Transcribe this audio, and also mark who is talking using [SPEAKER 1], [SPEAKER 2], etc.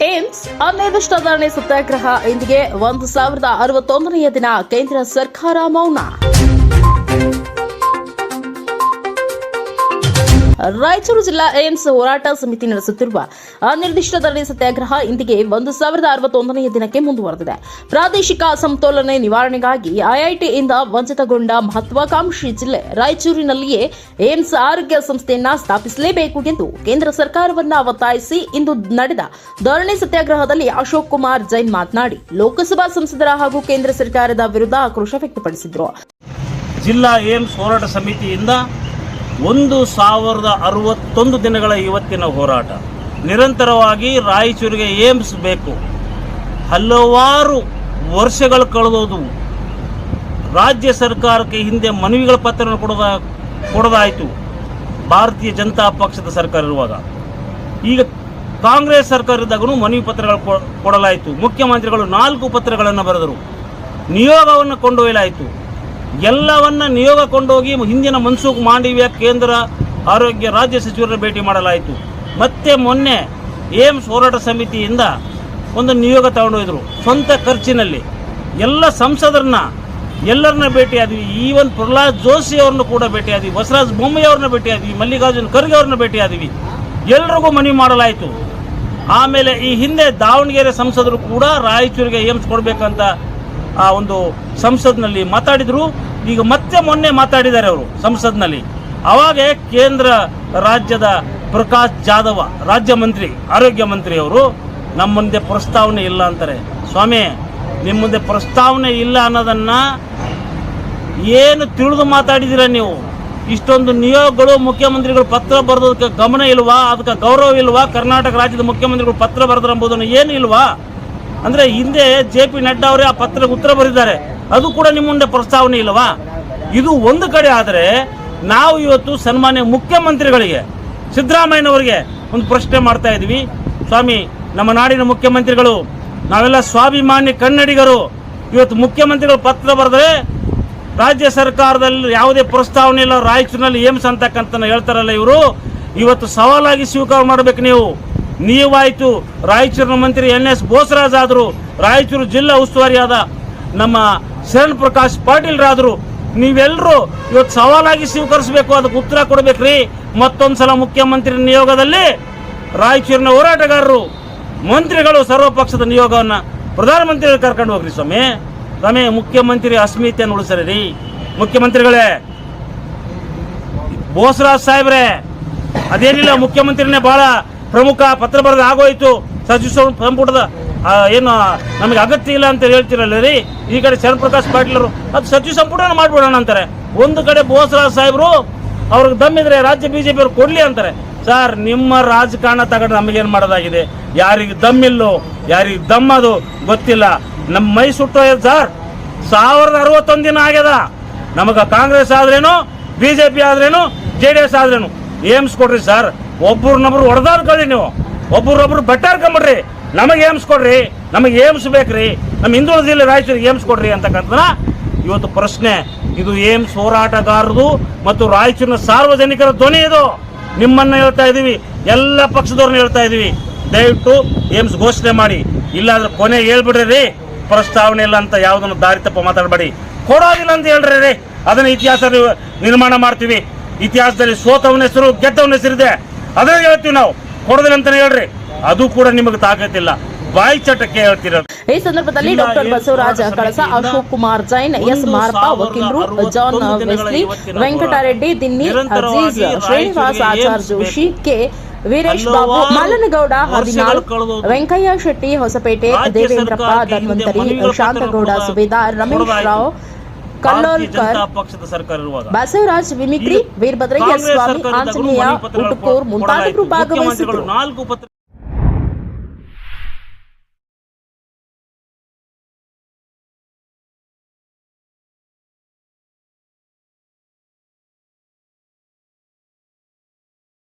[SPEAKER 1] AIIMS ಅನಿರ್ದಿಷ್ಟಧಾರಣೆ ಸತ್ಯಾಗ್ರಹ ಇಂದಿಗೆ ಒಂದು ಸಾವಿರದ ಅರವತ್ತೊಂದನೆಯ ದಿನ ಕೇಂದ್ರ ಸರ್ಕಾರ ಮೌನ. ರಾಯಚೂರು ಜಿಲ್ಲಾ ಏಮ್ಸ್ ಹೋರಾಟ ಸಮಿತಿ ನಡೆಸುತ್ತಿರುವ ಅನಿರ್ದಿಷ್ಟ ಧರಣಿ ಸತ್ಯಾಗ್ರಹ ಇಂದಿಗೆ ಒಂದು ಸಾವಿರದ ಅರವತ್ತೊಂದನೆಯ ದಿನಕ್ಕೆ ಮುಂದುವರೆದಿದೆ. ಪ್ರಾದೇಶಿಕ ಅಸಮತೋಲನೆ ನಿವಾರಣೆಗಾಗಿ ಐಐಟಿಯಿಂದ ವಂಚಿತಗೊಂಡ ಮಹತ್ವಾಕಾಂಕ್ಷಿ ಜಿಲ್ಲೆ ರಾಯಚೂರಿನಲ್ಲಿಯೇ ಏಮ್ಸ್ ಆರೋಗ್ಯ ಸಂಸ್ಥೆಯನ್ನ ಸ್ಥಾಪಿಸಲೇಬೇಕು ಎಂದು ಕೇಂದ್ರ ಸರ್ಕಾರವನ್ನ ಒತ್ತಾಯಿಸಿ ಇಂದು ನಡೆದ ಧರಣಿ ಸತ್ಯಾಗ್ರಹದಲ್ಲಿ ಅಶೋಕ್ ಕುಮಾರ್ ಜೈನ್ ಮಾತನಾಡಿ, ಲೋಕಸಭಾ ಸಂಸದರ ಹಾಗೂ ಕೇಂದ್ರ ಸರ್ಕಾರದ ವಿರುದ್ಧ ಆಕ್ರೋಶ ವ್ಯಕ್ತಪಡಿಸಿದರು.
[SPEAKER 2] ಜಿಲ್ಲಾ ಏಮ್ಸ್ ಹೋರಾಟ ಸಮಿತಿಯಿಂದ ಒಂದು ಸಾವಿರದ ಅರವತ್ತೊಂದು ದಿನಗಳ ಇವತ್ತಿನ ಹೋರಾಟ. ನಿರಂತರವಾಗಿ ರಾಯಚೂರಿಗೆ ಏಮ್ಸ್ ಬೇಕು ಹಲವಾರು ವರ್ಷಗಳು ಕಳೆದೋದು. ರಾಜ್ಯ ಸರ್ಕಾರಕ್ಕೆ ಹಿಂದೆ ಮನವಿಗಳ ಪತ್ರವನ್ನು ಕೊಡದಾಯಿತು ಕೊಡೋದಾಯಿತು. ಭಾರತೀಯ ಜನತಾ ಪಕ್ಷದ ಸರ್ಕಾರ ಇರುವಾಗ. ಈಗ ಕಾಂಗ್ರೆಸ್ ಸರ್ಕಾರ ಇದ್ದಾಗೂ ಮನವಿ ಪತ್ರಗಳು ಕೊಡಲಾಯಿತು. ಮುಖ್ಯಮಂತ್ರಿಗಳು ನಾಲ್ಕು ಪತ್ರಗಳನ್ನು ಬರೆದರು. ನಿಯೋಗವನ್ನು ಕೊಂಡೊಯ್ಯಲಾಯಿತು. ಎಲ್ಲವನ್ನ ನಿಯೋಗ ಕೊಂಡೋಗಿ ಹಿಂದಿನ ಮನ್ಸೂಖ್ ಮಾಂಡವ್ಯ ಕೇಂದ್ರ ಆರೋಗ್ಯ ರಾಜ್ಯ ಸಚಿವರನ್ನು ಭೇಟಿ ಮಾಡಲಾಯಿತು. ಮತ್ತೆ ಮೊನ್ನೆ ಏಮ್ಸ್ ಹೋರಾಟ ಸಮಿತಿಯಿಂದ ಒಂದು ನಿಯೋಗ ತಗೊಂಡೋಗಿದ್ರು ಸ್ವಂತ ಖರ್ಚಿನಲ್ಲಿ. ಎಲ್ಲ ಸಂಸದರನ್ನ ಎಲ್ಲರನ್ನ ಭೇಟಿಯಾದ್ವಿ. ಈವನ್ ಪ್ರಹ್ಲಾದ್ ಜೋಶಿ ಅವ್ರನ್ನ ಕೂಡ ಭೇಟಿಯಾದ್ವಿ. ಬಸವರಾಜ ಬೊಮ್ಮಾಯಿ ಅವ್ರನ್ನ ಭೇಟಿಯಾದ್ವಿ. ಮಲ್ಲಿಕಾರ್ಜುನ್ ಖರ್ಗೆ ಅವ್ರನ್ನ ಭೇಟಿಯಾದ್ವಿ. ಎಲ್ರಿಗೂ ಮನವಿ ಮಾಡಲಾಯಿತು. ಆಮೇಲೆ ಈ ಹಿಂದೆ ದಾವಣಗೆರೆ ಸಂಸದರು ಕೂಡ ರಾಯಚೂರಿಗೆ ಏಮ್ಸ್ ಕೊಡಬೇಕಂತ ಆ ಒಂದು ಸಂಸತ್ನಲ್ಲಿ ಮಾತಾಡಿದ್ರು. ಈಗ ಮತ್ತೆ ಮೊನ್ನೆ ಮಾತಾಡಿದ್ದಾರೆ ಅವರು ಸಂಸತ್ನಲ್ಲಿ ಅವಾಗ ಕೇಂದ್ರ ರಾಜ್ಯದ ಪ್ರಕಾಶ್ ಜಾಧವ, ರಾಜ್ಯ ಮಂತ್ರಿ, ಆರೋಗ್ಯ ಮಂತ್ರಿ ಅವರು ನಮ್ಮ ಮುಂದೆ ಪ್ರಸ್ತಾವನೆ ಇಲ್ಲ ಅಂತಾರೆ. ಸ್ವಾಮಿ ನಿಮ್ಮ ಮುಂದೆ ಪ್ರಸ್ತಾವನೆ ಇಲ್ಲ ಅನ್ನೋದನ್ನ ಏನು ತಿಳಿದು ಮಾತಾಡಿದಿರ ನೀವು? ಇಷ್ಟೊಂದು ನಿಯೋಗಗಳು, ಮುಖ್ಯಮಂತ್ರಿಗಳು ಪತ್ರ ಬರೆದೋದಕ್ಕೆ ಗಮನ ಇಲ್ವಾ? ಅದಕ್ಕೆ ಗೌರವ ಇಲ್ವಾ? ಕರ್ನಾಟಕ ರಾಜ್ಯದ ಮುಖ್ಯಮಂತ್ರಿಗಳು ಪತ್ರ ಬರೆದ್ರು ಎಂಬುದನ್ನು ಏನು ಇಲ್ವಾ? ಅಂದ್ರೆ ಹಿಂದೆ ಜೆ ಪಿ ನಡ್ಡಾ ಅವರೇ ಆ ಪತ್ರಕ್ಕೆ ಉತ್ತರ ಬರೆದಿದ್ದಾರೆ. ಅದು ಕೂಡ ನಿಮ್ಮ ಮುಂದೆ ಪ್ರಸ್ತಾವನೆ ಇಲ್ಲವಾ? ಇದು ಒಂದು ಕಡೆ ಆದರೆ ನಾವು ಇವತ್ತು ಸನ್ಮಾನ್ಯ ಮುಖ್ಯಮಂತ್ರಿಗಳಿಗೆ, ಸಿದ್ದರಾಮಯ್ಯನವರಿಗೆ ಒಂದು ಪ್ರಶ್ನೆ ಮಾಡ್ತಾ ಇದ್ವಿ ಸ್ವಾಮಿ, ನಮ್ಮ ನಾಡಿನ ಮುಖ್ಯಮಂತ್ರಿಗಳು, ನಾವೆಲ್ಲ ಸ್ವಾಭಿಮಾನ್ಯ ಕನ್ನಡಿಗರು. ಇವತ್ತು ಮುಖ್ಯಮಂತ್ರಿಗಳು ಪತ್ರ ಬರೆದ್ರೆ ರಾಜ್ಯ ಸರ್ಕಾರದಲ್ಲಿ ಯಾವುದೇ ಪ್ರಸ್ತಾವನೆ ಇಲ್ಲ, ರಾಯಚೂರಿನಲ್ಲಿ ಏಮ್ಸ್ ಅಂತಕ್ಕಂಥ ಹೇಳ್ತಾರಲ್ಲ ಇವರು. ಇವತ್ತು ಸವಾಲಾಗಿ ಸ್ವೀಕಾರ ಮಾಡಬೇಕು ನೀವು. ನೀವಾಯ್ತು. ರಾಯಚೂರಿನ ಮಂತ್ರಿ ಎನ್ ಎಸ್ ಬೋಸರಾಜ್ ಆದರು ರಾಯಚೂರು ಜಿಲ್ಲಾ ಉಸ್ತುವಾರಿಯಾದ ನಮ್ಮ ಶರಣ್ ಪ್ರಕಾಶ್ ಪಾಟೀಲ್ ರಾದ್ರು ನೀವೆಲ್ಲರೂ ಇವತ್ತು ಸವಾಲಾಗಿ ಸ್ವೀಕರಿಸಬೇಕು, ಅದಕ್ಕೆ ಉತ್ತರ ಕೊಡಬೇಕ್ರಿ. ಮತ್ತೊಂದು ಸಲ ಮುಖ್ಯಮಂತ್ರಿ ನಿಯೋಗದಲ್ಲಿ ರಾಯಚೂರಿನ ಹೋರಾಟಗಾರರು, ಮಂತ್ರಿಗಳು ಸರ್ವಪಕ್ಷದ ನಿಯೋಗವನ್ನು ಪ್ರಧಾನಮಂತ್ರಿಗಳು ಕರ್ಕೊಂಡು ಹೋಗ್ರಿ ಸ್ವಾಮಿ. ಸ್ವಾಮಿ ಮುಖ್ಯಮಂತ್ರಿ ಅಸ್ಮಿತೆಯನ್ನು ಉಳಿಸರಿ ಮುಖ್ಯಮಂತ್ರಿಗಳೇ, ಬೋಸರಾಜ್ ಸಾಹೇಬ್ರೆ, ಅದೇನಿಲ್ಲ, ಮುಖ್ಯಮಂತ್ರಿನೇ ಬಹಳ ಪ್ರಮುಖ ಪತ್ರ ಬರೆದು ಆಗೋಯ್ತು. ಸಚಿವ ಸಂಪು- ಸಂಪುಟದ ಏನು, ನಮಗೆ ಅಗತ್ಯ ಇಲ್ಲ ಅಂತ ಹೇಳ್ತಿರಲ್ಲ ರೀ ಈ ಕಡೆ ಶರಣ್ ಪ್ರಕಾಶ್ ಪಾಟೀಲರು, ಅದು ಸಚಿವ ಸಂಪುಟನ ಮಾಡ್ಬಿಡೋಣ ಅಂತಾರೆ. ಒಂದು ಕಡೆ ಬೋಸರಾಜ್ ಸಾಹೇಬರು, ಅವ್ರಿಗೆ ದಮ್ಮಿದ್ರೆ ರಾಜ್ಯ ಬಿಜೆಪಿ ಅವ್ರು ಕೊಡ್ಲಿ ಅಂತಾರೆ. ಸರ್, ನಿಮ್ಮ ರಾಜಕಾರಣ ತಗೊಂಡು ನಮಗೇನು ಮಾಡೋದಾಗಿದೆ? ಯಾರಿಗೆ ದಮ್ಮಿಲ್ಲೋ ಯಾರಿಗೆ ದಮ್ಮದು ಗೊತ್ತಿಲ್ಲ. ನಮ್ಮ ಮೈ ಸುಟ್ಟೋಯ್ತು ಸರ್, ಸಾವಿರದ ಅರವತ್ತೊಂದು ದಿನ ಆಗ್ಯದ. ನಮಗೆ ಕಾಂಗ್ರೆಸ್ ಆದ್ರೇನು, ಬಿಜೆಪಿ ಆದ್ರೇನು, ಜೆ ಡಿ ಎಸ್ ಆದ್ರೇನು? ಏಮ್ಸ್ ಕೊಡ್ರಿ, ಸರ್. ಒಬ್ರನ್ನೊಬ್ರು ಹೊಡೆದಾಡ್ಕೊಳ್ಳಿ ನೀವು. ಒಬ್ರೊಬ್ರು ಬಟ್ಟಾಡ್ಕೊಂಬಿಡ್ರಿ. ನಮಗೆ ಏಮ್ಸ್ ಕೊಡ್ರಿ. ನಮಗೆ ಏಮ್ಸ್ ಬೇಕ್ರಿ. ನಮ್ಮ ಜಿಲ್ಲೆ ರಾಯಚೂರಿಗೆ ಏಮ್ಸ್ ಕೊಡ್ರಿ ಅಂತಕ್ಕಂಥ ಇವತ್ತು ಪ್ರಶ್ನೆ. ಇದು ಏಮ್ಸ್ ಹೋರಾಟಗಾರರು ಮತ್ತು ರಾಯಚೂರಿನ ಸಾರ್ವಜನಿಕರ ಧ್ವನಿ ಇದು. ನಿಮ್ಮನ್ನ ಹೇಳ್ತಾ ಇದೀವಿ. ಎಲ್ಲ ಪಕ್ಷದವ್ರನ್ನ ಹೇಳ್ತಾ ಇದೀವಿ. ದಯವಿಟ್ಟು ಏಮ್ಸ್ ಘೋಷಣೆ ಮಾಡಿ. ಇಲ್ಲಾಂದ್ರೆ ಕೊನೆ ಹೇಳ್ಬಿಡ್ರಿ ಪ್ರಸ್ತಾವನೆ ಇಲ್ಲ ಅಂತ ಯಾವುದನ್ನು ದಾರಿ ತಪ್ಪ ಮಾತಾಡಬೇಡಿ. ಕೊಡೋದಿಲ್ಲ ಅಂತ ಹೇಳ್ರಿ ರೀ. ಅದನ್ನ ಇತಿಹಾಸ ನಿರ್ಮಾಣ ಮಾಡ್ತೀವಿ. ಇತಿಹಾಸದಲ್ಲಿ ಸೋತವನ ಹೆಸರು, ಗೆದ್ದವನ ಹೆಸರಿದೆ. ಅದನ್ನ ಹೇಳ್ತೀವಿ ನಾವು. ಕೊಡೋದಿಲ್ಲ ಅಂತಾನೆ ಹೇಳ್ರಿ. ಅದು ಕೂಡ ನಿಮಗೆ ತಾಕತ್ತಿಲ್ಲ. ಬಾಯಿ ಚಟಕ್ಕೆ ಹೇಳ್ತಿರೋದು.
[SPEAKER 1] ಈ ಸಂದರ್ಭದಲ್ಲಿ ಡಾಕ್ಟರ್ ಬಸವರಾಜ ಕಳಸ ಅಶೋಕ್ ಕುಮಾರ್ ಜೈನ್ ಎಸ್ ಮಾರಪ್ಪ ವಕೀಲರು John Wesley Venkatareddy Dinni Aziz Srinivas Achar Joshi K Veeresh Babu Mallanagouda ಹದಿನಾಲ್ಕು ವೆಂಕಯ್ಯ ಶೆಟ್ಟಿ ಹೊಸಪೇಟೆ ದೇವೇಂದ್ರಪ್ಪ ಧನ್ವಂತರಿ ಶಾಂತಗೌಡ ಸುಬೇದಾರ್ ರಮೇಶ್ ರಾವ್ ಕಲ್ಲೋಲ್ಕರ್
[SPEAKER 2] ಪಕ್ಷದ ಸರ್ಕಾರ ಇರುವಾಗ
[SPEAKER 1] ಬಸವರಾಜ್ ವಿಮಿಕ್ರಿ ವೀರಭದ್ರಯ್ಯ ಸ್ವಾಮಿ ಆಂಜನೇಯ
[SPEAKER 2] ಪತ್ರಗಳು
[SPEAKER 1] ಮುಂತಾದವರು.
[SPEAKER 2] ಮುಖ್ಯಮಂತ್ರಿಗಳು ನಾಲ್ಕು ಪತ್ರ